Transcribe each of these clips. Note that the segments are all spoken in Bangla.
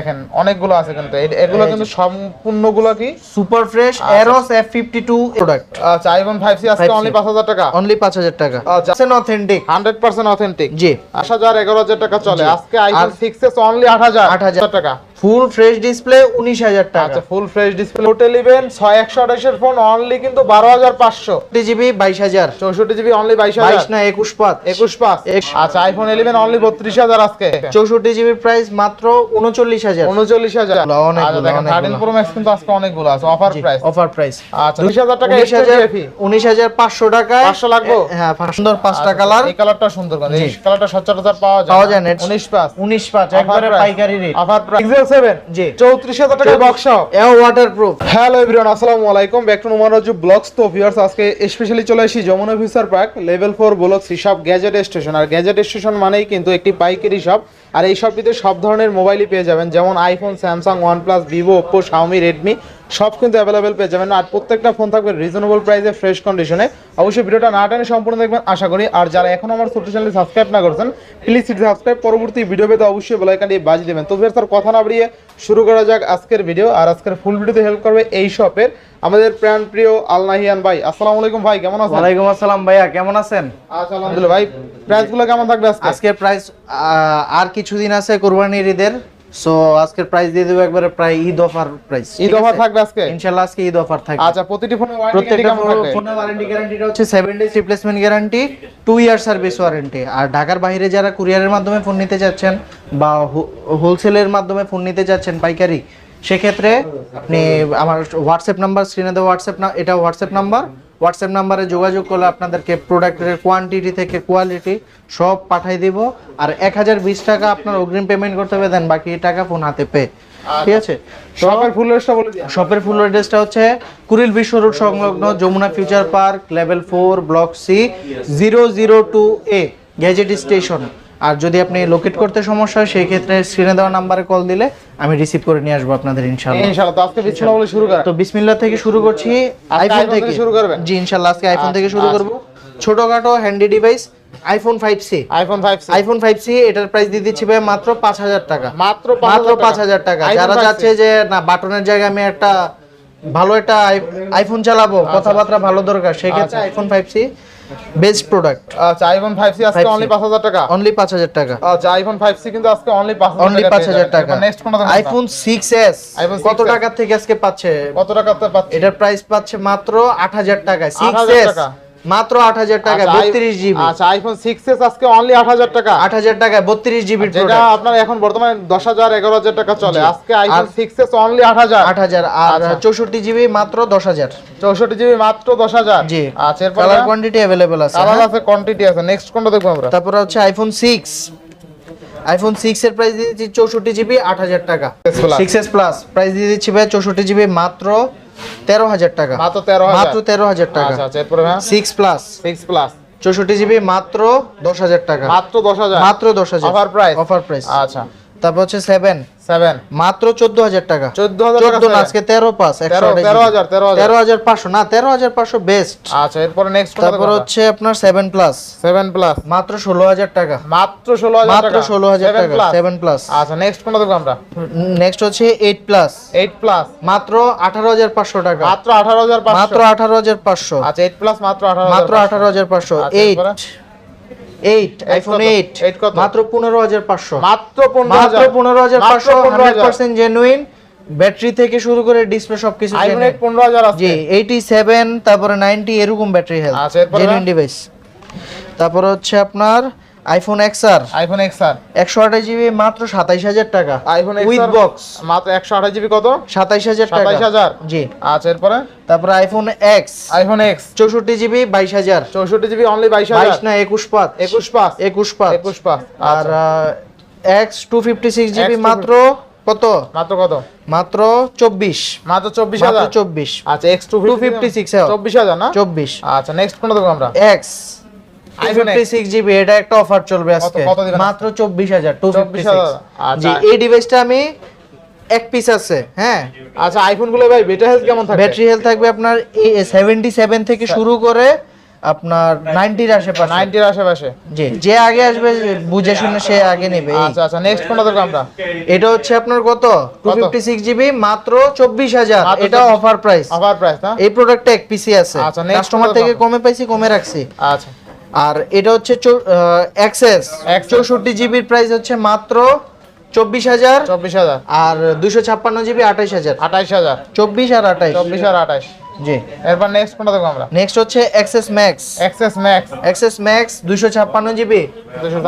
দেখেন অনেকগুলো আছে কিন্তু। এগুলো কিন্তু সম্পূর্ণগুলো কি? সুপার ফ্রেশ এরোস এফ ফিফটি টু প্রোডাক্ট আচ্ছা আইফোন ফাইভ সি আজকে অনলি পাঁচ হাজার টাকা? অনলি পাঁচ হাজার টাকা। আচ্ছা। আচ্ছা অথেন্টিক হান্ড্রেড পার্সেন্ট অথেন্টিক জি। এগারো হাজার টাকা চলে। আজকে আইফোন আর- সিক্স এস অনলি আট হাজার। 8,000 টাকা। ফুল ফ্রেশ ডিসপ্লে উনিশ হাজার টাকা। আচ্ছা ফুল ফ্রেশ ডিসপ্লে ইভেন ছয় একশো আঠাশের ফোন অনলি কিন্তু বারো হাজার পাঁচশো। জিবি বাইশ হাজার। চৌষট্টি জিবি অনলি বাইশ বাইশ না একুশ পাঁচ। একুশ পাঁচ। আচ্ছা আইফোন ইলেভেন অনলি বত্রিশ হাজার আজকে। চৌষট্টি জিবির প্রাইস মাত্র উনচল্লিশ হাজার। উনচল্লিশ হাজার। আচ্ছা দেখেন অনেকগুলো। থার্টিন প্রো ম্যাক্স কিন্তু আজকে অনেকগুলো আছে। অফার প্রাইস অফার প্রাইস আচ্ছা বিশ হাজার টাকা উনিশ হাজার এফি উনিশ হাজার পাঁচশো টাকায় 500 লাগবো? হ্যাঁ সুন্দর পাঁচটা কালার এই কালারটা সুন্দর এই। কালারটা সচরাচর পাওয়া যায় পাওয়া যায় না। উনিশ পাঁচ। উনিশ পাঁচ একবারে পাইকারি রেট অফার প্রাইস সেভেন জি। চৌত্রিশ হাজার টাকা বক্স এও হ্যালো এভরিওয়ান আসসালামু আলাইকুম। Back to Noman Raju vlogs তো ভিউয়ার্স আজকে স্পেশালি চলে আসি Jamuna future park level four block C shop gadget station আর গ্যাজেট স্টেশন মানেই কিন্তু একটি পাইকারি শপ আর এই শপটিতে সব ধরনের মোবাইলই পেয়ে যাবেন। যেমন iPhone Samsung OnePlus Vivo Oppo Xiaomi Redmi সব কিন্তু অ্যাভেলেবেল পেয়ে যাবেন। আর প্রত্যেকটা ফোন থাকবে রিজনেবল প্রাইসে ফ্রেশ কন্ডিশনে অবশ্যই ভিডিওটা না টেনে সম্পূর্ণ দেখবেন, আশা করি। আর যারা এখনও আমার ছোট চ্যানেল সাবস্ক্রাইব না করছেন প্লিজ সাবস্ক্রাইব পরবর্তী ভিডিও পেতে অবশ্যই বেলাইকানটি বাজিয়ে দেবেন। তো ভিউয়ার্স আর কথা না বাড়িয়ে শুরু করা যাক আজকের ভিডিও আর আজকের ফুল ভিডিওতে হেল্প করবে এই শপের আমাদের প্রাণ প্রিয় আল নাহিয়ান ভাই আসসালামু আলাইকুম ভাই কেমন আছেন? ওয়ালাইকুম আসসালাম ভাইয়া কেমন আছেন? আলহামদুলিল্লাহ ভাই প্রাইসগুলো কেমন থাকবে আজকে? আজকের প্রাইস আর কিছুদিন আছে কোরবানির ঈদের সো আজকের প্রাইস দিয়ে দেবো একবারে প্রায় Eid offer price Eid offer থাকবে আজকে? ইনশাআল্লাহ আজকে ঈদ অফার থাকবে। আচ্ছা প্রতিটি ফোনে ওয়ারেন্টি কেমন থাকবে? ফোনের ওয়ারেন্টি গ্যারান্টিটা হচ্ছে seven days replacement guarantee two year service warranty আর ঢাকার বাইরে যারা কুরিয়ারের মাধ্যমে ফোন নিতে যাচ্ছেন বা হোলসেলের মাধ্যমে ফোন নিতে যাচ্ছেন পাইকারি সেক্ষেত্রে আপনি আমার হোয়াটসঅ্যাপ নাম্বার স্ক্রিনে দেওয়া হোয়াটসঅ্যাপ না এটা হোয়াটসঅ্যাপ নাম্বার হোয়াটসঅ্যাপ নাম্বারে যোগাযোগ করলে আপনাদেরকে প্রোডাক্টের কোয়ান্টিটি থেকে কোয়ালিটি সব পাঠাই দিব। আর এক হাজার বিশ টাকা আপনার অগ্রিম পেমেন্ট করতে হবে দেন বাকি টাকা ফোন হাতে পে ঠিক আছে? শপের ফুল রেটটা বলে দিন শপের ফুল অ্যাড্রেসটা হচ্ছে কুরিল বিশ্ব রোড সংলগ্ন Jamuna future park level four block C zero zero two A gadget station আর যদি আপনি লোকেট করতে সমস্যা হয় সেই ক্ষেত্রে স্ক্রিনে দেওয়া নাম্বারে কল দিলে আমি রিসিভ করে নিয়ে আসব আপনাদের ইনশাল্লাহ ইনশাআল্লাহ তো আজকে বিছানা বলে শুরু করেন তো বিসমিল্লাহ থেকে শুরু করছি। আইফোন থেকে শুরু করবেন? জি ইনশাল্লাহ আজকে আইফোন থেকে শুরু আচ্ছা। করব। ছোটখাটো handy device iPhone five C iPhone 5 iPhone five C এটার প্রাইস দিয়ে দিচ্ছি ভাই মাত্র পাঁচ হাজার টাকা। মাত্র মাত্র পাঁচ হাজার টাকা। যারা চাচ্ছে যে না বাটনের জায়গায় আমি একটা ভালো একটা আইফোন চালাবো কথাবার্তা ভালো দরকার সেক্ষেত্রে iPhone five C best product আচ্ছা আইফোন ফাইভ সি আজকে অনলি পাঁচ হাজার টাকা? অনলি পাঁচ হাজার টাকা। আচ্ছা আইফোন 5C কিন্তু আজকে অনলি 5000 অনলি পাঁচ হাজার টাকা। নেক্সট কোনটা আইফোন সিক্স এস আইফোন কত 6s টাকা থেকে আজকে পাচ্ছে? কত টাকা পাচ্ছে? এটার প্রাইস পাচ্ছে মাত্র আট হাজার টাকায়। সিক্স এস টাকা। মাত্র আট হাজার টাকা আচ্ছা, আই- বত্রিশ জিবি। আচ্ছা আইফোন 6s আজকে অনলি 8000 টাকা। আট হাজার টাকায় বত্রিশ জিবি যেটা আপনার এখন বর্তমানে 10000 11000 টাকা চলে। আজকে আইফোন আর- 6s অনলি 8000 আট হাজার। আর আচ্ছা। চৌষট্টি জিবি মাত্র দশ হাজার। 64 জিবি মাত্র 10000 জি। আচ্ছা এরপর কালার কোয়ান্টিটি অ্যাভেলেবেল আছে কালার হ্যাঁ? আছে কোয়ান্টিটি আছে। নেক্সট কোনটা দেখব আমরা? তারপরে হচ্ছে আইফোন সিক্স আইফোন সিক্স এর প্রাইস দিয়ে দিচ্ছি চৌষট্টি জিবি আট হাজার টাকা। সিক্স এস প্লাস প্রাইস দিয়ে দিচ্ছি ভাই চৌষট্টি জিবি মাত্র তেরো হাজার টাকা। মাত্র তেরো মাত্র তেরো হাজার টাকা। আচ্ছা হ্যাঁ? সিক্স প্লাস 6 প্লাস চৌষট্টি জিবি মাত্র দশ হাজার টাকা। মাত্র 10000 মাত্র দশ হাজার। অফার প্রাইস অফার প্রাইস আচ্ছা। তারপর হচ্ছে সেভেন 7 মাত্র চোদ্দ হাজার টাকা চোদ্দ আজকে তেরো পাঁচ তেরো- হাজার, তেরো হাজার। পাঁচশো না তেরো হাজার পাঁচশো বেস্ট আচ্ছা এরপরে নেক্সট তারপর হচ্ছে আপনার সেভেন প্লাস 7 প্লাস মাত্র ষোলো হাজার টাকা। মাত্র 16000 মাত্র ষোলো হাজার টাকা সেভেন প্লাস আচ্ছা নেক্সট কোনটা দেখব আমরা? নেক্সট হচ্ছে এইট প্লাস 8 প্লাস মাত্র আঠারো হাজার পাঁচশো টাকা। মাত্র 18500 মাত্র আঠারো হাজার পাঁচশো। আচ্ছা 8 প্লাস মাত্র 18500 মাত্র আঠারো হাজার পাঁচশো। আচ্ছা, এইট? এইট আইফোন এইট মাত্র পনেরো হাজার পাঁচশো। মাত্র মাত্র পনেরো হাজার পাঁচশো হান্ড্রেড পার্সেন্ট জেনুইন ব্যাটারি থেকে শুরু করে ডিসপ্লে সবকিছু আইফোন genuine। 8 15000 আছে। জি এইটি সেভেন তারপরে নাইনটি এরকম ব্যাটারি হেলথ জেনুইন ডিভাইস তারপরে হচ্ছে আপনার iPhone X R iPhone XR একশো আঠাশ জিবি মাত্র সাতাইশ হাজার টাকা। আইফোন উইথ বক্স মাত্র 128 জিবি কত? সাতাইশ হাজার টাকা। 27000 জি। আচ্ছা এরপরে? তারপরে আইফোন এক্স আইফোন এক্স চৌষট্টি জিবি বাইশ হাজার। 64 জিবি অনলি বাইশ 22000 না একুশ পাঁচ। 21 পাস একুশ পাঁচ। 21 পাস আর X two fifty six GB মাত্র কত? মাত্র কত? মাত্র চব্বিশ। মাত্র মাত্র 24000 চব্বিশ। আচ্ছা এক্স 256 এও। 24000 না? চব্বিশ। আচ্ছা নেক্সট কোনটা দেখব আমরা? X iPhone fifty six GB এটা একটা অফার চলবে আজকে। মাত্র চব্বিশ হাজার টু ফিফটি 24,000 জি আচ্ছা। এই ডিভাইসটা আমি এক পিস আছে হ্যাঁ। আচ্ছা আইফোন ভাই বেটা হেলথ কেমন থাকে ব্যাটারি হেলথ থাকবে আপনার সেভেন্টি সেভেন থেকে শুরু করে আপনার নাইনটির আশেপাশে। নাইনটির আশেপাশে। জি যে আগে আসবে বুঝে শুনে সে আগে নেবে আচ্ছা আচ্ছা নেক্সট কোনটা দেখব আমরা এটা হচ্ছে আপনার কত? টু কত? ফিফটি সিক্স জিবি মাত্র চব্বিশ হাজার। মাত্র এটা অফার প্রাইস অফার প্রাইস না? এই প্রোডাক্টটা এক পিসি আছে। আচ্ছা, কাস্টমার থেকে কমে পাইছি কমে রাখছি। আচ্ছা। আর এটা হচ্ছে এক্সেস চৌষট্টি জিবির প্রাইস হচ্ছে মাত্র চব্বিশ হাজার। চব্বিশ হাজার। আর দুশো ছাপ্পান্ন জিবি আঠাইশ হাজার। আঠাইশ হাজার। চব্বিশ আর আঠাইশ। চব্বিশ আর আঠাইশ। জি। এরপর নেক্সট কোনটা দেখব আমরা? নেক্সট হচ্ছে XS max XS max XS max দুশো ছাপ্পান্ন জিবি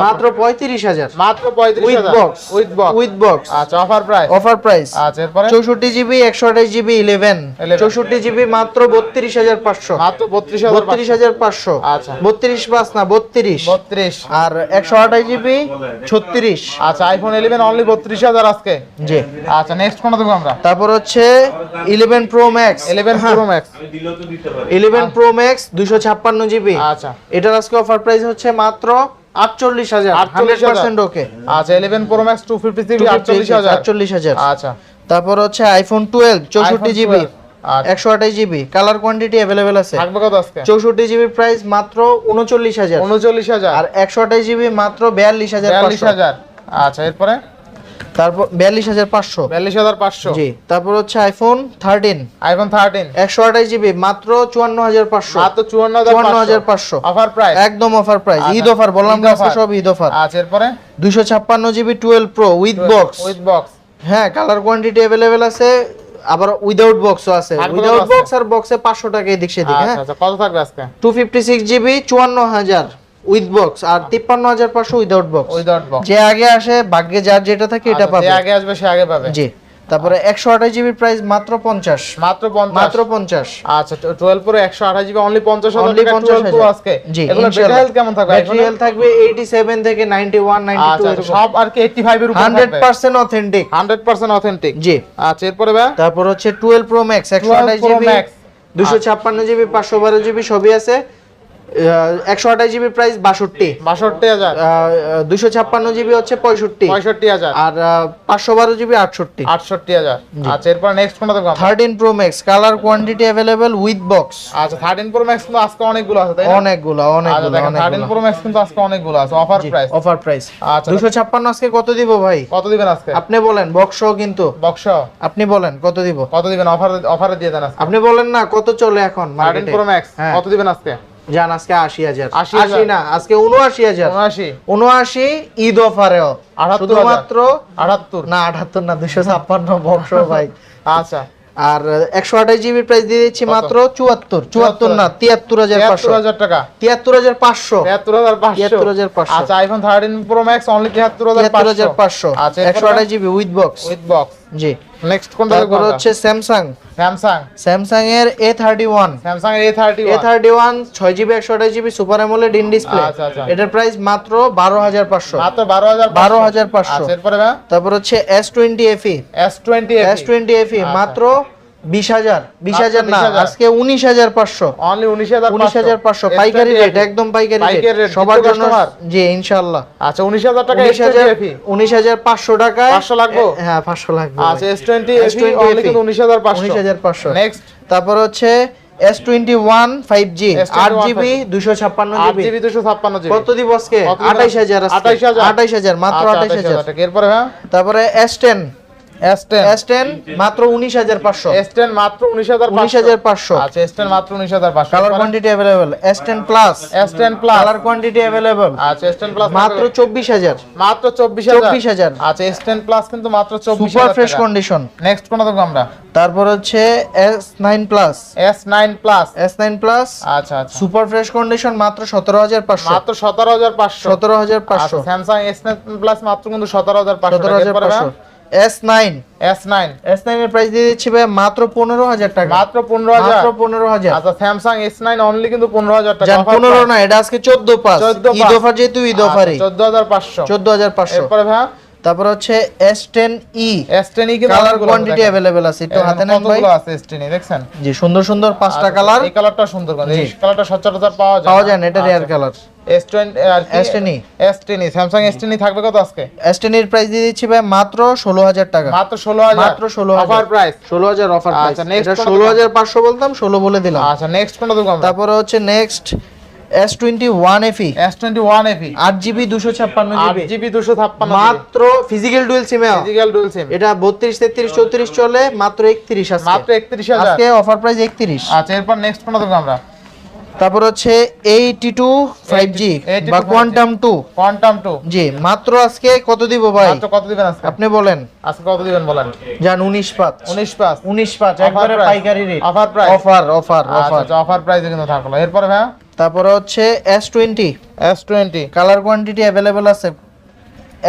মাত্র পঁয়ত্রিশ হাজার। মাত্র পঁয়ত্রিশ with box with box with box আচ্ছা অফার প্রাইস অফার প্রাইস আচ্ছা এরপরে? চৌষট্টি জিবি একশো আঠাশ জিবি ইলেভেন চৌষট্টি জিবি মাত্র বত্রিশ হাজার পাঁচশো। মাত্র বত্রিশ হাজার বত্রিশ হাজার পাঁচশো। আচ্ছা। বত্রিশ পাঁচ না বত্রিশ। বত্রিশ। আর একশো আঠাশ জিবি ছত্রিশ। আচ্ছা আইফোন ইলেভেন অনলি বত্রিশ হাজার আজকে? জি। আচ্ছা নেক্সট কোনটা দেখব আমরা? তারপর হচ্ছে eleven pro max eleven pro max eleven pro. Max দুশো ছাপ্পান্ন জিবি আচ্ছা। এটার আজকে অফার প্রাইস হচ্ছে মাত্র আটচল্লিশ হাজার। 48,000 হান্ড্রেড পার্সেন্ট ওকে আচ্ছা eleven pro max two fifty GB আটচল্লিশ হাজার। আটচল্লিশ হাজার। আচ্ছা। তারপর হচ্ছে আইফোন টুয়েলভ চৌষট্টি iPhone জিবি 12 আচ্ছা। একশো আঠাশ জিবি কালার কোয়ান্টিটি অ্যাভেলেবেল আছে। থাকবে কত আজকে? চৌষট্টি জিবির প্রাইস মাত্র উনচল্লিশ হাজার। উনচল্লিশ হাজার। আর একশো আঠাশ জিবি মাত্র বিয়াল্লিশ হাজার বিয়াল্লিশ হাজার। আচ্ছা এরপরে? তারপর বিয়াল্লিশ হাজার পাঁচশো। বিয়াল্লিশ হাজার পাঁচশো। জি তারপর হচ্ছে আইফোন থার্টিন আইফোন থার্টিন একশো আঠাশ জিবি মাত্র চুয়ান্ন হাজার পাঁচশো। মাত্র চুয়ান্ন চুয়ান্ন হাজার পাঁচশো। অফার প্রাইস একদম অফার প্রাইস আচ্ছা, ঈদ অফার বললাম না সব ঈদ অফার আচ্ছা এরপরে? দুশো ছাপ্পান্ন GB twelve pro with box with box হ্যাঁ কালার কোয়ান্টিটি অ্যাভেলেবেল আছে আবার উইদাউট বক্সও আছে। উইদাউট বক্স আর বক্সে পাঁচশো টাকা এদিক সেদিক আচ্ছা হ্যাঁ? আচ্ছা কত থাকবে আজকে? টু ফিফটি সিক্স জিবি চুয়ান্ন হাজার। উইথ বক্স আর তিপ্পান্ন হাজার পাঁচশো উইদাউট বক্স উইদাউট বক্স যে আগে আসে ভাগ্যে যার যেটা থাকে এটা পাবে আচ্ছা, যে আগে আসবে সে আগে পাবে। জি। তারপরে একশো আঠাশ জিবির প্রাইস মাত্র পঞ্চাশ। মাত্র পঞ্চাশ। মাত্র পঞ্চাশ। আচ্ছা টুয়েলভ প্রো একশো আঠাশ জিবি অনলি হাজার অনলি প্রো আজকে। জি এগুলো ব্যাটারি হেলথ কেমন থাকবে? ব্যাটারি হেলথ থাকবে এইটি সেভেন থেকে নাইনটি ওয়ান নাইনটি টু আচ্ছা আচ্ছা, সব আর কি এইটটি ফাইভ এর উপর hundred percent authentic hundred percent authentic জি। আচ্ছা এরপরে ভাই? তারপর হচ্ছে টুয়েলভ প্রো ম্যাক্স একশো 12 আঠাশ জিবি Max। দুশো ছাপ্পান্ন জিবি পাঁচশো বারো জিবি সবই আছে। একশো আঠাশ জিবি প্রাইস বাষট্টি। বাষট্টি হাজার। দুশো ছাপ্পান্ন জিবি হচ্ছে পঁয়ষট্টি। পঁয়ষট্টি হাজার। আর পাঁচশো বারো জিবি আটষট্টি। আটষট্টি হাজার। আচ্ছা এরপর নেক্সট কোনটা thirteen pro max colour quantity available with box আচ্ছা থার্টিন প্রো ম্যাক্স কিন্তু আজকে অনেকগুলো আছে তাই অনেকগুলো আচ্ছা অনেকগুলো থার্টিন প্রো ম্যাক্স কিন্তু আজকে অনেকগুলো আছে অফার প্রাইস অফার প্রাইস আচ্ছা দুশো ছাপ্পান্ন আজকে কত দিব ভাই? কত দিবেন আজকে? আপনি বলেন বক্স কিন্তু। বক্স আপনি বলেন কত দিব? কত দিবেন? অফার অফারে দিয়ে দেন আপনি বলেন না কত চলে এখন থার্টিন প্রো ম্যাক্স হ্যাঁ। কত দিবেন আজকে? যান আজকে আশি হাজার। আশি না আজকে উনআশি হাজার। উনআশি ঈদ অফারেও। 78,000 শুধুমাত্র আটাত্তর। না আঠাত্তর না দুশো ছাপ্পান্ন বক্স ভাই। আচ্ছা। আর একশো আঠাশ জিবির প্রাইস দিয়ে দিচ্ছি মাত্র চুয়াত্তর। চুয়াত্তর না তিয়াত্তর হাজার পাঁচশো। হাজার টাকা। তিয়াত্তর হাজার পাঁচশো। তিয়াত্তর হাজার পাঁচশো। আচ্ছা iPhone thirteen pro max only তিয়াত্তর হাজার তিয়াত্তর হাজার পাঁচশো। আচ্ছা একশো আঠাশ GB with box with box G. Next কোনটা দেখব হচ্ছে স্যামসাং স্যামসাং স্যামসাং এর A thirty one Samsung A thirty A thirty one ছয় জিবি একশো আঠাশ GB super AMOLED in display. এটার প্রাইস মাত্র বারো হাজার পাঁচশো। মাত্র বারো হাজার 12,500 আচ্ছা এরপরে তারপর হচ্ছে S twenty F E S twenty S twenty F E আচ্ছা। মাত্র বিশ হাজার বিশ হাজার না আজকে উনিশ হাজার পাঁচশো। অনলি উনিশ হাজার উনিশ হাজার পাঁচশো পাইকারি রেট একদম পাইকারি পাইকারি রেট সবার জন্য জি ইনশাল্লাহ আচ্ছা উনিশ হাজার টাকা উনিশ হাজার উনিশ হাজার পাঁচশো টাকায় 500 লাগবো? হ্যাঁ পাঁচশো লাগবে আচ্ছা S twenty S S20 only FE কিন্তু উনিশ হাজার পাঁচশো। উনিশ হাজার পাঁচশো। নেক্সট তারপর হচ্ছে S twenty one five G S21 আট জিবি দুশো ছাপ্পান্ন জিবি দুশো ছাপ্পান্ন জিবি কত দিব আজকে? আঠাইশ হাজার আঠাইশ হাজার? আঠাইশ হাজার মাত্র আচ্ছা, আঠাইশ হাজার। এরপরে হ্যাঁ? তারপরে এস টেন S10 মাত্র 19500 S10 মাত্র 19500 আচ্ছা S10 মাত্র 19500 colour quantity available S10 plus S10 plus plus মাত্র আচ্ছা কিন্তু মাত্র 24000 সুপার ফ্রেশ কন্ডিশন নেক্সট কোন দেখব আমরা? তারপর হচ্ছে S9 plus S9 plus S9 Samsung plus মাত্র কিন্তু 17500 17500 S nine S nine S nine এর প্রাইস দিয়ে দিচ্ছি ভাই মাত্র পনেরো হাজার টাকা। মাত্র পনেরো হাজার। মাত্র পনেরো হাজার। আচ্ছা স্যামসাং এস নাইন অনলি কিন্তু পনেরো হাজার টাকা যান offer পনেরো না এটা আজকে চোদ্দ পাঁচ। 14 ঈদ পাঁচ। অফার যেহেতু ঈদ অফারই চোদ্দ হাজার পাঁচশো। চোদ্দ হাজার পাঁচশো। এরপরে ভাই? তারপর হচ্ছে S ten E S ten E কিন্তু কালার কোয়ান্টিটি। অ্যাভেলেবেল আছে একটু হাতে নেন ভাই। কতগুলো আছে এস টেন দেখছেন? জি সুন্দর সুন্দর পাঁচটা আচ্ছা, কালার এই কালারটা সুন্দর কিন্তু এই। কালারটা সচরাচর পাওয়া যায় পাওয়া যায় না এটা রেয়ার কালার এস টোয়েন্টি আর S10e S Samsung S ten থাকবে কত আজকে? এস টেন এর প্রাইস দিয়ে দিচ্ছি ভাই মাত্র ষোলো হাজার টাকা। মাত্র মাত্র অফার প্রাইস অফার প্রাইস আচ্ছা, বলতাম বলে দিলাম। আচ্ছা নেক্সট কোনটা দেখব তারপরে হচ্ছে নেক্সট মাত্র ফিজিক্যাল ডুয়েল সিমে ফিজিক্যাল ডুয়েল সিম এটা বত্রিশ তেত্রিশ চৌত্রিশ চলে মাত্র একত্রিশ মাত্র আজকে একত্রিশ হাজার। আজকে অফার প্রাইস একত্রিশ। আচ্ছা এরপর নেক্সট কোনটা দেখব আমরা। তারপর হচ্ছে এইটি টু ফাইভ জি বা quantum two quantum two G মাত্র আজকে কত দিব ভাই? কত দিবেন আজকে? আপনি বলেন। আজকে কত দিবেন বলেন? যান উনিশ পাঁচ। উনিশ পাঁচ। উনিশ পাঁচ একবারে পাইকারি rate offer price offer offer offer offer প্রাইসে কিন্তু থাকল। এরপরে ভাই তারপরে হচ্ছে S twenty S twenty colour quantity available আছে?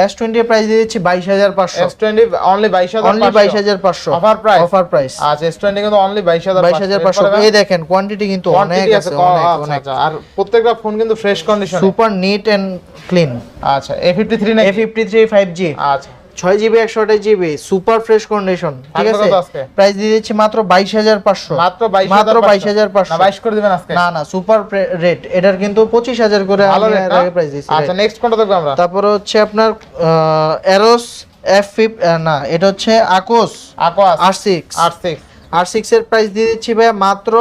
এস এর প্রাইস দিয়ে দিচ্ছি বাইশ হাজার পাঁচশো। এস টোয়েন্টি অনলি বাইশ হাজার অনলি বাইশ হাজার পাঁচশো। Offer price? অফার প্রাইস আচ্ছা এস টোয়েন্টি কিন্তু অনলি বাইশ হাজার বাইশ হাজার পাঁচশো। এই দেখেন কোয়ান্টিটি কিন্তু অনেক আছে অনেক আচ্ছা অনেক। আচ্ছা আর প্রত্যেকটা ফোন কিন্তু fresh condition super neat and clean আচ্ছা A fifty three A fifty three five G আচ্ছা। ছয় জিবি একশো আঠাশ জিবি সুপার ফ্রেশ কন্ডিশন ঠিক আছে? প্রাইস দিয়ে দিচ্ছি মাত্র বাইশ হাজার পাঁচশো। মাত্র বাইশ হাজার পাঁচশো। বাইশ করে দিবেন আজকে। না না সুপার রেট এটার কিন্তু পঁচিশ হাজার করে প্রাইস দিচ্ছি আচ্ছা নেক্সট কোনটা দেখব আমরা? তারপরে হচ্ছে আপনার এরোস এফ ফিফ না এটা হচ্ছে Aquos Aquos R six R six R six এর প্রাইস দিয়ে দিচ্ছি ভাই মাত্র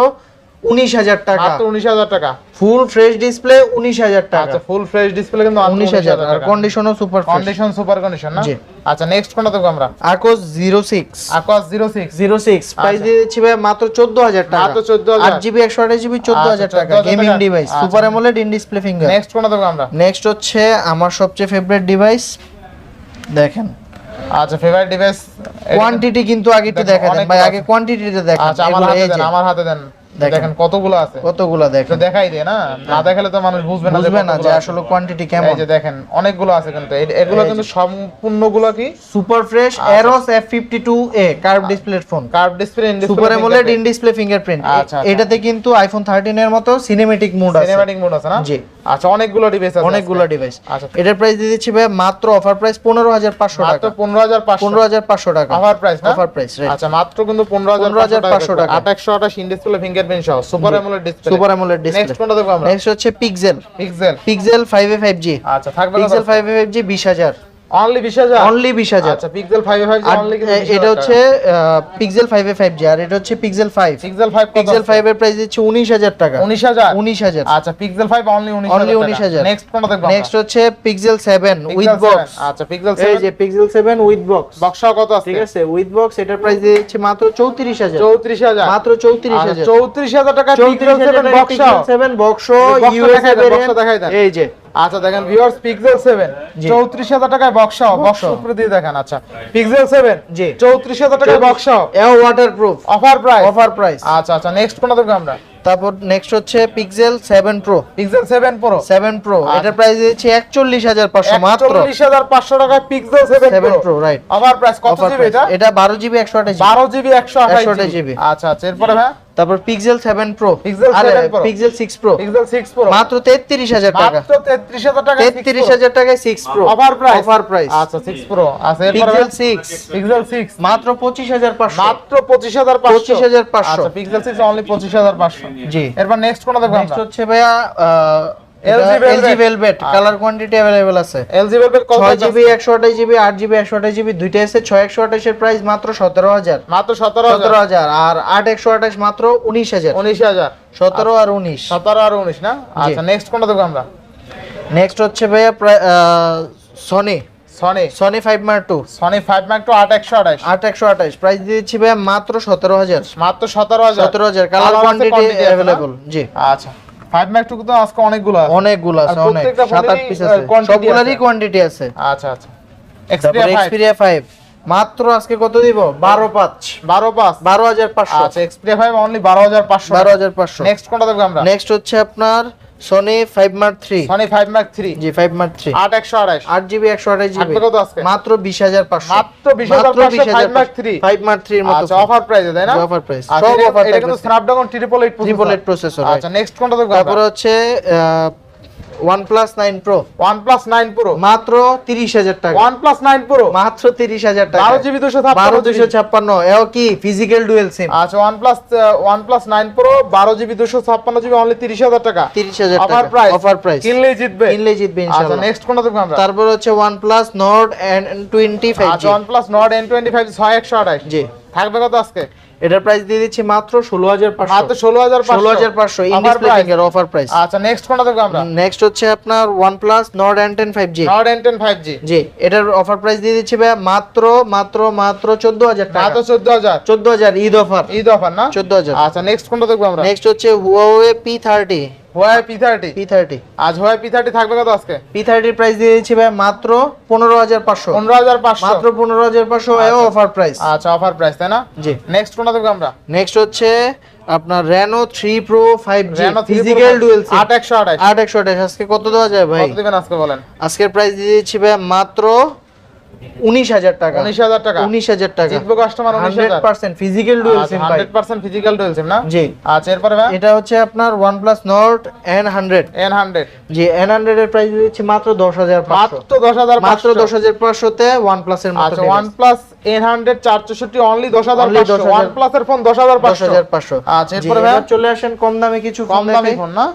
উনিশ হাজার টাকা। উনিশ হাজার টাকা। ফুল ফ্রেশ ডিসপ্লে উনিশ হাজার টাকা। আচ্ছা ফুল ফ্রেশ ডিসপ্লে কিন্তু উনিশ হাজার আর কন্ডিশনও সুপার কন্ডিশন সুপার কন্ডিশন না? আচ্ছা নেক্সট কোনটা দেখব আমরা? Aquos zero six Aquos zero six zero six price দিয়ে দিচ্ছি ভাই মাত্র চোদ্দ হাজার টাকা। মাত্র 14,000 আট জিবি একশো আঠাশ জিবি চোদ্দ হাজার আচ্ছা, টাকা। গেমিং ডিভাইস আচ্ছা। Super AMOLED in display finger next কোনটা দেখব আমরা? নেক্সট হচ্ছে আমার সবচেয়ে ফেভারিট ডিভাইস দেখেন। আচ্ছা ফেভারিট ডিভাইস কোয়ান্টিটি কিন্তু আগে একটু দেখা দেন ভাই আগে কোয়ান্টিটিটা দেখেন। আচ্ছা আমার হাতে দেন আমার হাতে দেন। দেখেন। কতগুলো আছে। কতগুলো দেখেন। দেখাই দিয়ে না না দেখালে তো মানুষ বুঝবে না বুঝবে না যে। আসলে কোয়ান্টিটি কেমন। এই যে দেখেন অনেকগুলো আছে কিন্তু। এগুলো কিন্তু সম্পূর্ণগুলো কি? সুপার ফ্রেশ আচ্ছা। Arrows F fifty two A curve display phone curve display in super AMOLED in display fingerprint আচ্ছা, আচ্ছা। এটাতে কিন্তু আইফোন থার্টিন এর মতো সিনেমেটিক মোড আছে। সিনেম্যাটিক মোড আছে না? জি। আচ্ছা অনেকগুলো ডিভাইস আছে অনেকগুলো ডিভাইস আচ্ছা এটার প্রাইস দিয়ে দিচ্ছি ভাই মাত্র অফার প্রাইস পনেরো হাজার পাঁচশো মাত্র টাকা পনেরো হাজার পাঁচশো। পনেরো হাজার পাঁচশো টাকা। অফার প্রাইস না? অফার প্রাইস আচ্ছা মাত্র কিন্তু পনেরো হাজার 15,500 টাকা। আট একশো আঠাশ ইন ডিসপ্লে ফিঙ্গারপ্রিন্ট সহ super AMOLED display super AMOLED display next কোনটা দেখব আমরা? নেক্সট হচ্ছে Pixel Pixel Pixel five A five G আচ্ছা থাকবে Pixel five A five G বিশ হাজার। অনলি বিশ হাজার? অনলি বিশ হাজার। আচ্ছা পিক্সেল অনলি এটা হচ্ছে Pixel five A five G আর এটা হচ্ছে Pixel five Pixel five Pixel five এর প্রাইস দিচ্ছে উনিশ টাকা। উনিশ হাজার? উনিশ হাজার। আচ্ছা পিক্সেল ফাইভ অনলি উনিশ Only 19,000 নেক্সট কোনটা দেখব নেক্সট হচ্ছে পিক্সেল সেভেন উইথ বক্স আচ্ছা পিক্সেল এই সেভেন যে পিক্সেল সেভেন উইথ বক্স বক্সটাও কত আছে ঠিক আছে উইথ বক্স এটার প্রাইস দিচ্ছে মাত্র চৌত্রিশ হাজার। চৌত্রিশ হাজার। মাত্র চৌত্রিশ হাজার। চৌত্রিশ হাজার টাকা চৌত্রিশ পিক্সেল বক্সটাও সেভেন বক্স বক্সটা ইউএসএ দেখাই দেখাই দেন। এই যে আচ্ছা দেখেন ভিউয়ার্স পিক্সেল সেভেন জি। চৌত্রিশ হাজার টাকায় বক্সটাও বক্স বক্সটাও। উপরে দিয়ে দেখেন আচ্ছা। পিক্সেল 7 জি। 34000 টাকায় বক্স সহ। এও waterproof offer price offer price আচ্ছা আচ্ছা নেক্সট কোনটা দেখব আমরা? তারপর নেক্সট হচ্ছে Pixel seven pro Pixel seven pro seven pro. এটার প্রাইস একচল্লিশ হাজার মাত্র। চল্লিশ হাজার পাঁচশো টাকায় Pixel seven seven pro pro right offer price কত জিবি এটা? এটা বারো জিবি একশো আঠাশ বারো জিবি 128 জিবি আচ্ছা আচ্ছা এরপরে হ্যাঁ তারপর Pixel seven pro Pixel 7 Pro। Pixel six pro Pixel six pro মাত্র তেত্রিশ হাজার টাকা। মাত্র তেত্রিশ হাজার টাকা তেত্রিশ হাজার টাকায় six pro offer price offer price আচ্ছা সিক্স প্রো আচ্ছা এরপরে পিক্সেল সিক্স পিক্সেল সিক্স মাত্র পঁচিশ হাজার পাঁচশো। মাত্র পঁচিশ হাজার পাঁচশো। 25,500 আচ্ছা পিক্সেল সিক্স অনলি পঁচিশ হাজার পাঁচশো। জি। এরপর নেক্সট কোনটা দেখব নেক্সট হচ্ছে ভাইয়া এলজি ভেলভেট আচ্ছা। কালার কোয়ান্টিটি অ্যাভেলেবেল আছে। এলজি ভেলভেট কত ছয় আছে? জিবি একশো আঠাশ জিবি আট জিবি একশো আঠাশ জিবি দুইটা এসে ছয় একশো আঠাশের প্রাইস মাত্র সতেরো হাজার। মাত্র সতেরো সতেরো হাজার হাজার আর আট একশো আঠাশ মাত্র উনিশ হাজার। উনিশ হাজার। সতেরো আর উনিশ। সতেরো আর উনিশ না? আচ্ছা নেক্সট কোনটা দেখব আমরা? নেক্সট হচ্ছে ভাইয়া Sony Sony Sony five mark two Sony five mark two আট একশো আঠাশ। আট একশো আঠাশ। প্রাইস দিচ্ছি ভাইয়া মাত্র সতেরো হাজার। মাত্র সতেরো হাজার? সতেরো হাজার। কালার কোয়ান্টিটি অ্যাভেলেবল জি। আচ্ছা। ফাইভ ম্যাক টু তো আজকে অনেকগুলো আছে। অনেকগুলো আছে অনেক। সাত আট পিস আছে। quantity কোয়ান্টিটি আছে। আচ্ছা আচ্ছা। এক্সপিরিয়া ফাইভ মাত্র আজকে কত দিব? বারো পাঁচ। বারো পাঁচ। বারো হাজার পাঁচশো। আচ্ছা এক্সপিরিয়া ফাইভ অনলি বারো হাজার পাঁচশো। বারো হাজার পাঁচশো। নেক্সট কোনটা দেখব আমরা? নেক্সট হচ্ছে আপনার Sony five mark three Sony five mark three G five mark three আট একশো আঠাশ আট জিবি একশো আঠাশ জিবি। কত আজকে? মাত্র বিশ হাজার পাঁচশো। মাত্র 20,500 5 মার্ক 3 ফাইভ মার্ক থ্রির মতো আচ্ছা অফার প্রাইসে তাই না? অফার প্রাইস আচ্ছা, সব অফার এটা কিন্তু Snapdragon triple eight triple eight processor আচ্ছা নেক্সট কোনটা দেখব তারপর হচ্ছে nine pro OnePlus nine pro মাত্র তিরিশ হাজার টাকা। ওয়ান প্লাস নাইন প্রো মাত্র তিরিশ হাজার টাকা। বারো জিবি দুশো বারো দুশো ছাপ্পান্ন এও কি ফিজিক্যাল ডুয়েল সিম আচ্ছা জিবি অনলি তিরিশ হাজার টাকা। তিরিশ হাজার অফার টাকা। প্রাইস অফার প্রাইস কিনলেই জিতবে? কিনলে জিতবে আচ্ছা নেক্সট কোনটা দেখব আমরা? তারপর হচ্ছে এন্ড টোয়েন্টি ফাইভ আচ্ছা একশো আঠাশ। জি। থাকবে কত আজকে? এটার প্রাইস দিয়ে দিচ্ছি মাত্র ষোলো হাজার পাঁচশো। মাত্র ষোলো হাজার ষোলো হাজার পাঁচশো price? অফার প্রাইস আচ্ছা নেক্সট কোনটা দেখব আমরা? নেক্সট হচ্ছে আপনার OnePlus Nord N10 5G Nord N ten five G G এটার অফার প্রাইস দিয়ে দিচ্ছি ভাই মাত্র মাত্র মাত্র চোদ্দ হাজার টাকা। মাত্র চোদ্দ হাজার চোদ্দ হাজার ঈদ অফার ঈদ অফার না? চোদ্দ হাজার আচ্ছা নেক্সট কোনটা দেখব আমরা? নেক্সট হচ্ছে Huawei P30 why P thirty P30 আজ হোয়াই পি থার্টি থাকবে কত আজকে? P30 এর প্রাইস দিয়ে দিচ্ছি ভাই মাত্র পনেরো হাজার পাঁচশো। পনেরো হাজার পাঁচশো। মাত্র পনেরো হাজার পাঁচশো অফার প্রাইস আচ্ছা অফার প্রাইস তাই না? জি। নেক্সট কোনটা দেখব আমরা? নেক্সট হচ্ছে আপনার Reno 3 Pro 5G Reno 3 physical dual SIM আট একশো আঠাশ। আট একশো আঠাশ। আজকে কত দেওয়া যায় ভাই? কত দিবেন আজকে বলেন? আজকের প্রাইস দিয়ে দিচ্ছি ভাই মাত্র উনিশ হাজার টাকা। উনিশ হাজার টাকা। উনিশ হাজার টাকা। জিতবো customer hundred percent physical dual SIM ভাই পার্সেন্ট ফিজিক্যাল ডুয়েল সিম না? জি। আচ্ছা এরপরে এটা হচ্ছে আপনার OnePlus Nord N100 N hundred G N100 এর প্রাইস দিচ্ছি মাত্র দশ হাজার মাত্র দশ হাজার মাত্র দশ হাজার পাঁচশোতে OnePlus এর আচ্ছা ওয়ান প্লাস এন হান্ড্রেড চার চৌষট্টি অনলি দশ হাজার Only পাঁচশো। 10,000 ওয়ান প্লাস এর ফোন দশ হাজার পাঁচশো। হাজার পাঁচশো। আচ্ছা এরপরে চলে আসেন কম দামে কিছু কম দামি ফোন না?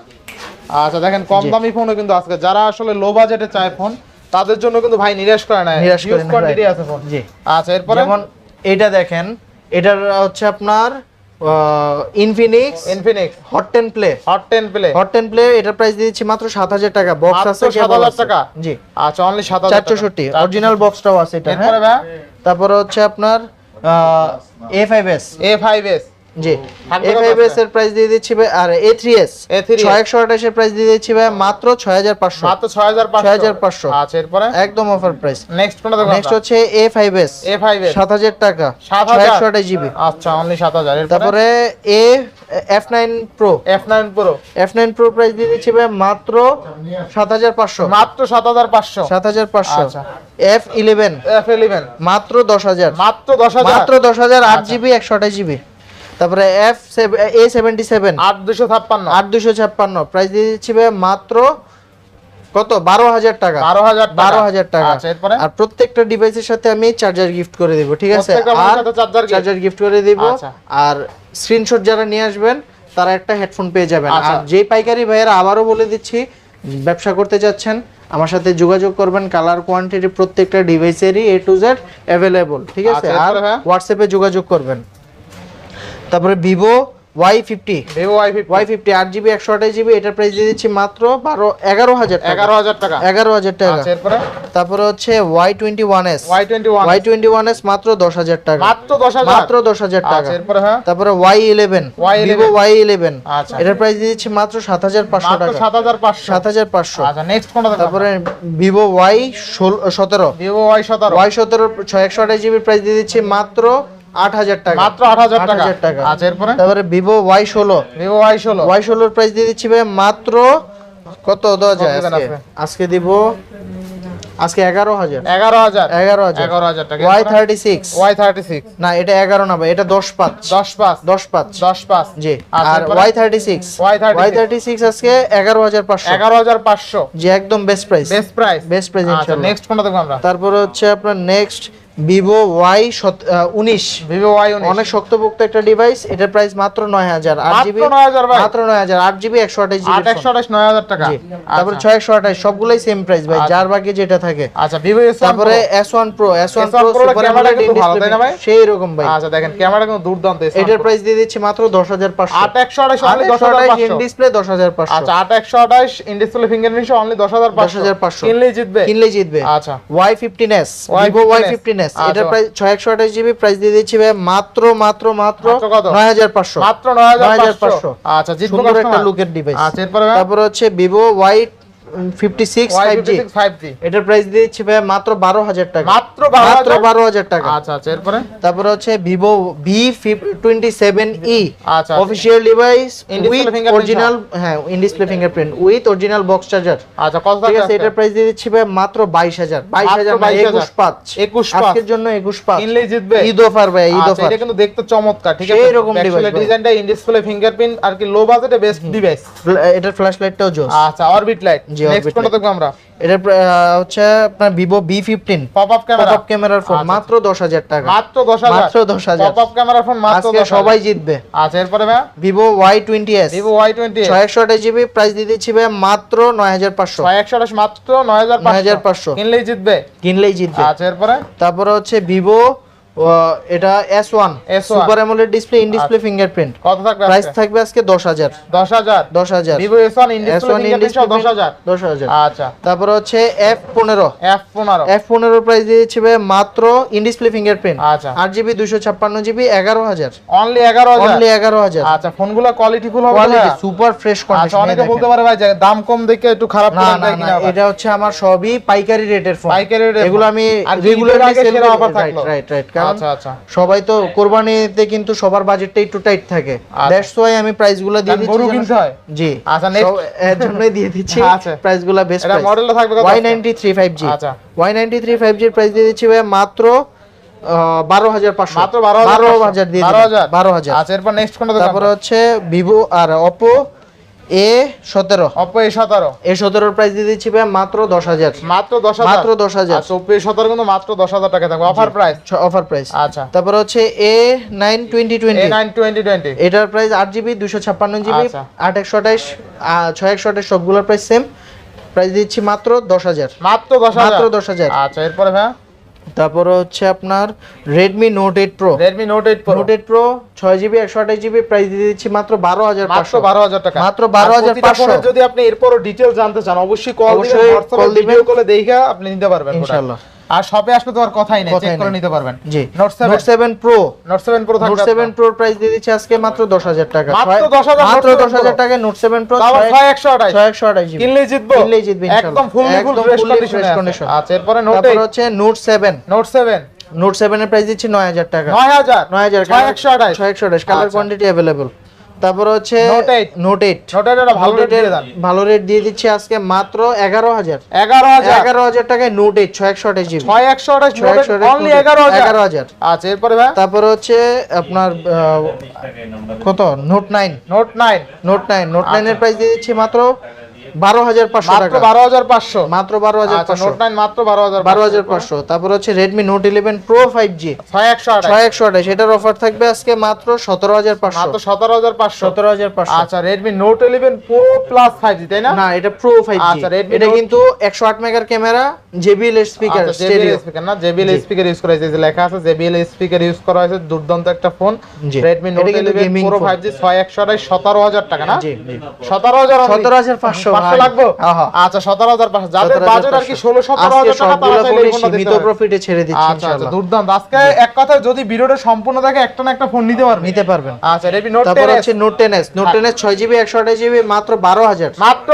আচ্ছা দেখেন কম। দামি ফোনও কিন্তু আজকে যারা আসলে লো বাজেটে চায় ফোন তাদের জন্য কিন্তু ভাই নিরাশ করে না নিরাশ করে কোয়ান্টিটি আছে ফোন জি। আচ্ছা এরপরে? যেমন এটা দেখেন এটার হচ্ছে আপনার Infinix Infinix hot ten play hot ten play hot ten play এটার প্রাইস দিচ্ছি মাত্র সাত হাজার টাকা। বক্স আছে 7,000 কেবল আছে। টাকা? জি। আচ্ছা অনলি সাত হাজার চার চৌষট্টি অরিজিনাল বক্সটাও আছে এটা হ্যাঁ? তারপরে হচ্ছে আপনার A five S A five S G থাকবে এ কত ফাইভ এস আছে? এর প্রাইস দিয়ে দিচ্ছি ভাই আর এ থ্রি এস A3s ছয় একশো আঠাশের প্রাইস দিয়ে দিচ্ছি ভাই মাত্র ছয় হাজার পাঁচশো। মাত্র ছয় হাজার পাঁচশো। 6,500 আচ্ছা এরপরে? একদম অফার প্রাইস নেক্সট কোনটা দেখো নেক্সট হচ্ছে A five S A five S সাত হাজার টাকা 7,000 ছয় একশো আঠাশ জিবি। আচ্ছা অনলি তারপরে এ প্রাইস দিয়ে দিচ্ছি ভাই মাত্র সাত হাজার পাঁচশো। মাত্র সাত হাজার পাঁচশো। সাত হাজার পাঁচশো। আচ্ছা। এফ ইলেভেন এফ ইলেভেন মাত্র দশ হাজার। মাত্র দশ হাজার। মাত্র দশ হাজার আট আচ্ছা। জিবি একশো আঠাশ জিবি। তারপরে এফ এ সেভেন্টি সেভেন আট দুশো ছাপ্পান্ন। আট দুশো ছাপ্পান্ন। প্রাইস দিয়ে দিচ্ছি মাত্র কত? বারো হাজার টাকা। বারো হাজার বারো হাজার টাকা। আচ্ছা আর প্রত্যেকটা ডিভাইসের সাথে আমি চার্জার গিফট করে দিব ঠিক আছে? আর? চার্জার গিফট করে দিব। আচ্ছা। আর স্ক্রিনশট যারা নিয়ে আসবেন তারা একটা হেডফোন পেয়ে যাবেন। আচ্ছা। আর যে পাইকারি ভাইয়েরা আবারও বলে দিচ্ছি ব্যবসা করতে যাচ্ছেন আমার সাথে যোগাযোগ করবেন। কালার কোয়ান্টিটি প্রত্যেকটা ডিভাইসেরই এ টু জেড অ্যাভেলেবল ঠিক আছে? আর হোয়াটসঅ্যাপে যোগাযোগ করবেন। তারপরে Vivo Y fifty Vivo Y fifty Y fifty আট জিবি একশো আঠাশ জিবি এটার প্রাইস দিয়ে দিচ্ছি মাত্র বারো এগারো হাজার এগারো হাজার টাকা। এগারো হাজার টাকা। আচ্ছা এরপরে? তারপরে হচ্ছে Y twenty one S Y twenty one Y twenty one S মাত্র দশ হাজার টাকা। মাত্র দশ হাজার। মাত্র দশ হাজার টাকা। আচ্ছা এরপরে হ্যাঁ? তারপরে Y eleven Y11 Vivo Y eleven আচ্ছা। এটার প্রাইস দিয়ে দিচ্ছি মাত্র সাত হাজার পাঁচশো টাকা। সাত হাজার পাঁচশো। সাত হাজার পাঁচশো। আচ্ছা নেক্সট কোনটা তারপরে ভিভো ওয়াই সতেরো। ভিভো ওয়াই সতেরো। ওয়াই সতেরো ছয় একশো আঠাশ জিবির প্রাইস দিয়ে দিচ্ছি মাত্র আট হাজার টাকা। মাত্র আট হাজার টাকা? টাকা। আচ্ছা এরপরে? তারপরে ভিভো ওয়াই ষোলো। ভিভো ওয়াই ষোলো। ওয়াই ষোলোর প্রাইস দিয়ে দিচ্ছি ভাই মাত্র কত দেওয়া যায় আজকে? দিব আজকে এগারো হাজার। এগারো হাজার? এগারো হাজার। এগারো হাজার টাকা। Y thirty six Y thirty six না এটা এগারো না ভাই এটা দশ পাঁচ। দশ পাঁচ। দশ পাঁচ। দশ পাঁচ। জি। আচ্ছা, আর Y thirty six Y36 Y thirty six আজকে এগারো হাজার পাঁচশো। এগারো হাজার পাঁচশো। জি একদম best price best price best price next কোনটা দেখব আমরা? তারপরে হচ্ছে আপনার নেক্সট ভিভো ওয়াই উনিশ। ভিভো ওয়াই অনেক শক্তপোক্ত একটা ডিভাইস এটার প্রাইস মাত্র নয় হাজার। আট মাত্র জিবি 9,000 ভাই। মাত্র নয় হাজার। আট জিবি একশো আঠাশ জিবি একশো আঠাশ নয় হাজার টাকা। জি। তারপরে আচ্ছা। ছয় একশো আঠাশ সবগুলাই সেম প্রাইস ভাই আচ্ছা। যার বাকি যেটা থাকে। আচ্ছা ভিভো তারপরে S one pro S one S1 pro Pro এর সুপার ক্যামেরা ভালো, তাই না ভাই? সেই রকম ভাই। আচ্ছা দেখেন ক্যামেরা কিন্তু দুর্দান্ত S1 এটার প্রাইস দিয়ে দিচ্ছি মাত্র দশ হাজার পাঁচশো। আট একশো আঠাশ দশ হাজার আঠাশ ডিসপ্লে দশ হাজার পাঁচশো। আচ্ছা আট একশো আঠাশ ইন ডিসপ্লে ফিঙ্গারপ্রিন্ট অনলি দশ হাজার পাঁচশো। 10,500 কিনলেই জিতবে? কিনলেই জিতবে। আচ্ছা। Y fifteen S Y15s Vivo Y fifteen S এটা প্রাইস ছয় একশো আঠাশ জিবি প্রাইস দিয়ে দিচ্ছি ভাই মাত্র মাত্র মাত্র? নয় হাজার পাঁচশো। মাত্র নয় হাজার 9,500 পাঁচশো। আচ্ছা সুন্দর একটা লুকের ডিভাইস আচ্ছা এরপরে ভাই হচ্ছে Vivo Y fifty six Y five G fifty six five G এটার প্রাইস দিচ্ছি ভাই মাত্র বারো হাজার টাকা। মাত্র বারো মাত্র হাজার? বারো হাজার টাকা। আচ্ছা আচ্ছা এরপরে? তারপরে হচ্ছে সেভেন ই আচ্ছা অফিসিয়াল ডিভাইস উইথ অরিজিনাল হ্যাঁ in display fingerprint with original box charger আচ্ছা কত ঠিক আছে এটার প্রাইস দিয়ে দিচ্ছি ভাই মাত্র বাইশ হাজার। বাইশ হাজার মাত্র 22,000 একুশ পাঁচ। 21 পাঁচ। আজকের জন্য একুশ পাঁচ। কিনলেই জিতবে। ঈদ অফার ভাই ঈদ আচ্ছা, অফার। এটা কিন্তু দেখতে চমৎকার ঠিক আছে? সেই রকম device ডিজাইনটা ইন ডিসপ্লে ফিঙ্গারপ্রিন্ট আর কি লো বাজেটে বেস্ট ডিভাইস এটার ফ্ল্যাশ লাইটটাও জোস আচ্ছা অরবিট লাইট জি, নেক্সট কোনটা light। আমরা? এটার হচ্ছে আপনার Vivo B fifteen camera. Pop ক্যামেরার ফোন আচ্ছা, মাত্র টাকা। মাত্র 10000 মাত্র 10,000 পপ আপ ফোন মাত্র 10,000 সবাই জিতবে। আচ্ছা এরপরে ভাই? Vivo Y twenty S Vivo Y একশো আঠাশ জিবি প্রাইস দিয়ে দিচ্ছি ভাই মাত্র নয় হাজার পাঁচশো। ছয় একশো আঠাশ মাত্র নয় হাজার 9,500 কিনলেই জিতবে? কিনলেই জিতবে। আচ্ছা এরপরে? তারপরে হচ্ছে ভিভো এটা S one S1 super AMOLED display in display fingerprint কত থাকবে প্রাইস থাকবে আজকে দশ হাজার। দশ হাজার? দশ হাজার। ভিভো এস ওয়ান ইন্ডিয়ান দশ হাজার। দশ হাজার। আচ্ছা। তারপরে হচ্ছে এফ পনেরো। এফ পনেরো। এফ পনেরো প্রাইস দিয়েছে মাত্র ইন ডিসপ্লে ফিঙ্গারপ্রিন্ট আচ্ছা। আট জিবি দুশো ছাপ্পান্ন জিবি এগারো হাজার। অনলি এগারো হাজার? অনলি এগারো হাজার। আচ্ছা ফোনগুলো কোয়ালিটি ফুল হবে কোয়ালিটি সুপার ফ্রেশ আচ্ছা অনেকে বলতে পারে ভাই দাম কম দেখে একটু খারাপ না না। এটা হচ্ছে আমার সবই পাইকারি রেটের ফোন পাইকারি এর এগুলো আমি আর রেগুলারলি আগে সেল offer থাকল। রাইট রাইট কারণ আচ্ছা আচ্ছা। সবাই তো কোরবানিতে কিন্তু সবার বাজেটটা একটু টাইট থাকে। আচ্ছা। দ্যাটস ওয়াই আমি প্রাইসগুলো দিয়ে দিচ্ছি গরু কিনতে হয়। জি। আচ্ছা, এর জন্যই দিয়ে দিচ্ছি আচ্ছা। প্রাইসগুলো বেস্ট এটা প্রাইস মডেলটা থাকবে কত? আচ্ছা। দিয়ে দিচ্ছি ভাই মাত্র বারো হাজার পাঁচশো। মাত্র বারো হাজার বারো হাজার দিয়ে বারো হাজার। বারো হাজার। আচ্ছা এরপর নেক্সট কোনটা তারপরে হচ্ছে ভিভো আর অপো এ সতেরো। অপো এ সতেরো। এ সতেরোর প্রাইস দিয়ে দিচ্ছি ভাই মাত্র দশ হাজার। মাত্র দশ হাজার? মাত্র 10,000 আচ্ছা অপো এ সতেরো কিন্তু মাত্র দশ হাজার টাকা থাকবে। অফার প্রাইস অফার প্রাইস আচ্ছা। তারপরে হচ্ছে A nine twenty twenty. Nine twenty twenty. এটার প্রাইস আট জিবি দুশো ছাপ্পান্ন জিবি আচ্ছা। আট একশো আঠাইশ ছয় একশো আঠাইশ সবগুলোর প্রাইস সেম প্রাইস দিচ্ছি মাত্র দশ হাজার। মাত্র দশ হাজার? মাত্র 10,000 আচ্ছা এরপরে ভাই তারপরে হচ্ছে আপনার Redmi note eight pro Redmi note eight pro note eight pro ছয় জিবি একশো আঠাশ জিবি প্রাইস দিয়ে দিচ্ছি মাত্র বারো হাজার মাত্র পাঁচশো। বারো হাজার টাকা। মাত্র 12,500 আর প্রতিটা ফোনের যদি আপনি এরপরও ডিটেল জানতে চান অবশ্যই কল দিবেন দিবেন। ভিডিও কলে দেখে আপনি নিতে পারবেন পুরো। আর শপে আসলে তো আর কথাই নেই চেক করে নিতে পারবেন। জি note seven note seven pro note seven pro থাকবে নোট সেভেন প্রোর প্রাইস দিয়ে দিচ্ছি আজকে মাত্র দশ হাজার টাকা। মাত্র 10,000 মাত্র Note 7 দশ হাজার Pro। টাকায় নোট সেভেন প্রো তাও আবার ছয় একশো আঠাশ। ছয় একশো আঠাশ জিবি। কিনলেই জিতবো। কিনলেই জিতবে ইনশাল্লাহ। একদম ফুল ফুল ফ্রেশ কন্ডিশনে আচ্ছা এরপরে নোট তারপর হচ্ছে note seven note seven note seven এর প্রাইস দিচ্ছি নয় হাজার টাকা। নয় হাজার। নয় হাজার ছয় একশো আঠাশ। ছয় একশো আঠাশ। কালার। কোয়ান্টিটি অ্যাভেলেবল তারপর হচ্ছে নোট এইট ভালো রেট দিয়ে দেন। ভালো রেট দিয়ে দিচ্ছি আজকে মাত্র এগারো হাজার। এগারো হাজার। এগারো হাজার টাকায় নোট এইট ছয় একশো আঠাশ জিবি। ছয় একশো আঠাশ এগারো এগারো হাজার। আচ্ছা এরপরে তারপর হচ্ছে আপনার কত? Note nine note nine note nine note নাইনের প্রাইস দিয়ে দিচ্ছি মাত্র বারো হাজার পাঁচশো আচ্ছা। টাকা। বারো হাজার পাঁচশো। মাত্র বারো হাজার আচ্ছা পাঁচশো। নাইন মাত্র বারো হাজার বারো হাজার পাঁচশো। তারপর হচ্ছে Redmi note eleven pro five G ছয় একশো ছয় একশো আঠাশ এটার অফার থাকবে আজকে মাত্র সতেরো হাজার পাঁচশো। মাত্র সতেরো হাজার পাঁচশো। সতেরো হাজার পাঁচশো। আচ্ছা Redmi note eleven pro plus five G তাই না? না এটা প্রো ফাইভ জি এটা কিন্তু একশো আট মেগার ক্যামেরা জেবিএল স্পিকার স্পিকার না জেবিএল স্পিকার ইউজ করা হয়েছে লেখা আছে জেবিএল স্পিকার ইউজ করা হয়েছে দুর্দান্ত একটা phone. Redmi note eleven pro five G ছয় একশো আঠাশ সতেরো হাজার টাকা না? জি জি। সতেরো হাজার পাঁচশো। ভাই। লাগবে? আচ্ছা সতেরো হাজার পাঁচশো। যাদের বাজেট আর কি ষোলো সতেরো আজকে হাজার টাকা তারা চাইলে এই ফোনটা দিতে প্রফিটে ছেড়ে দিচ্ছি আচ্ছা আচ্ছা দুর্দান্ত। আজকে এক কথা যদি ভিডিওটা সম্পূর্ণ থাকে একটা না একটা ফোন নিতে পারবে। নিতে পারবেন। আচ্ছা রেডমি নোট তারপর হচ্ছে note ten S note ten S ছয় জিবি একশো আঠাশ জিবি মাত্র বারো হাজার। মাত্র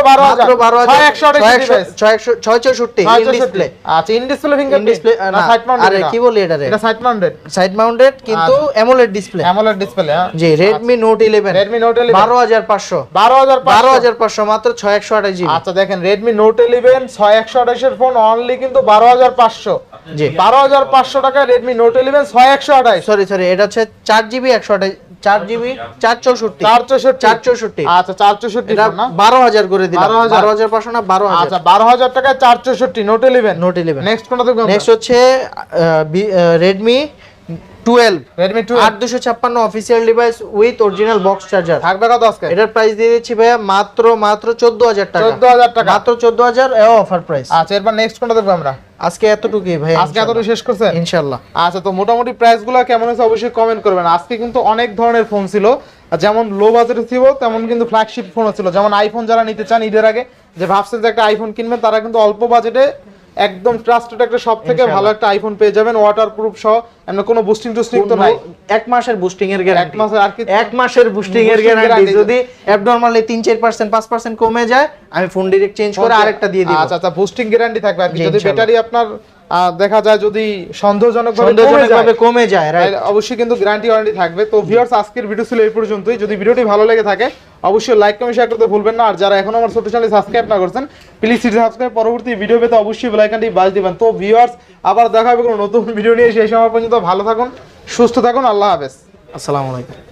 ইন ডিসপ্লে আচ্ছা ইন ডিসপ্লে ফিঙ্গার ডিসপ্লে না সাইড মাউন্টেড আরে কি বলি এটা রে? এটা সাইড মাউন্টেড সাইড মাউন্টেড কিন্তু অ্যামোলেড ডিসপ্লে অ্যামোলেড ডিসপ্লে হ্যাঁ। জি হাজার পাঁচশো। বারো হাজার বারো হাজার পাঁচশো মাত্র ছয় একশো আঠাশ আচ্ছা দেখেন রেডমি নোট ইলেভেন ছয় একশো আঠাশের ফোন অনলি কিন্তু বারো হাজার পাঁচশো। জি। বারো হাজার পাঁচশো টাকা রেডমি নোট ইলেভেন ছয় একশো আঠাশ। সরি সরি এটা হচ্ছে চার জিবি একশো আঠাশ চার জিবি চার চৌষট্টি। চার চৌষট্টি। চার চৌষট্টি। আচ্ছা চার চৌষট্টি বারো হাজার করে দিলাম। বারো হাজার। পাঁচশো না বারো আচ্ছা বারো হাজার টাকায় চার চৌষট্টি note eleven note eleven next কোনটা? দেখবেন নেক্সট হচ্ছে Redmi device with original box charger থাকবে কত আজকে? এটার প্রাইস দিয়ে দিচ্ছি ভাইয়া মাত্র মাত্র চোদ্দ হাজার টাকা। চোদ্দ হাজার টাকা। মাত্র চোদ্দ হাজার অফার প্রাইস আচ্ছা এরপর নেক্সট কোনটা দেখব আমরা? আজকে এতটুকুই ভাই আজকে এতটুকু শেষ আচ্ছা তো মোটামুটি প্রাইসগুলো কেমন হয়েছে অবশ্যই কমেন্ট করবেন। আজকে কিন্তু অনেক ধরনের ফোন ছিল। যেমন লো বাজেটে ছিল তেমন কিন্তু ফ্ল্যাগশিপ ফোনও ছিল। যেমন আইফোন যারা নিতে চান ঈদের আগে যে ভাবছেন যে একটা আইফোন কিনবেন তারা কিন্তু অল্প বাজেটে একদম ট্রাস্টেড একটা সব থেকে ভালো একটা আইফোন পেয়ে যাবেন ওয়াটার প্রুফ সহ এমন কোনো বুস্টিং টুস্টিং তো নাই। এক মাসের বুস্টিং এর গ্যারান্টি এক মাসের আর কি এক মাসের বুস্টিং এর গ্যারান্টি যদি অ্যাবনরমালি তিন চার পার্সেন্ট পাঁচ পার্সেন্ট কমে যায় আমি ফোন ডিরেক্ট চেঞ্জ করে আরেকটা দিয়ে দিব। আচ্ছা আচ্ছা বুস্টিং গ্যারান্টি থাকবে আর কি। যদি। ব্যাটারি আপনার দেখা যায় যদি সন্দেহজনক সন্দেহজনকভাবে কমে যায় রাইট অবশ্যই কিন্তু গ্যারান্টি ওয়ারেন্টি থাকবে। তো ভিউয়ার্স আজকের ভিডিও ছিল এই পর্যন্তই। যদি ভিডিওটি ভালো লেগে থাকে অবশ্যই লাইক কমেন্ট শেয়ার করতে ভুলবেন না। আর যারা এখন আমার ছোট চ্যানেল সাবস্ক্রাইব না করছেন প্লিজ সিটি সাবস্ক্রাইব পরবর্তী ভিডিও পেতে অবশ্যই বেল আইকনটি বাজ দিবেন। তো ভিউয়ার্স আবার দেখা হবে কোনো নতুন ভিডিও নিয়ে। সেই সময় পর্যন্ত ভালো থাকুন সুস্থ থাকুন। আল্লাহ হাফেজ। আসসালামু আলাইকুম।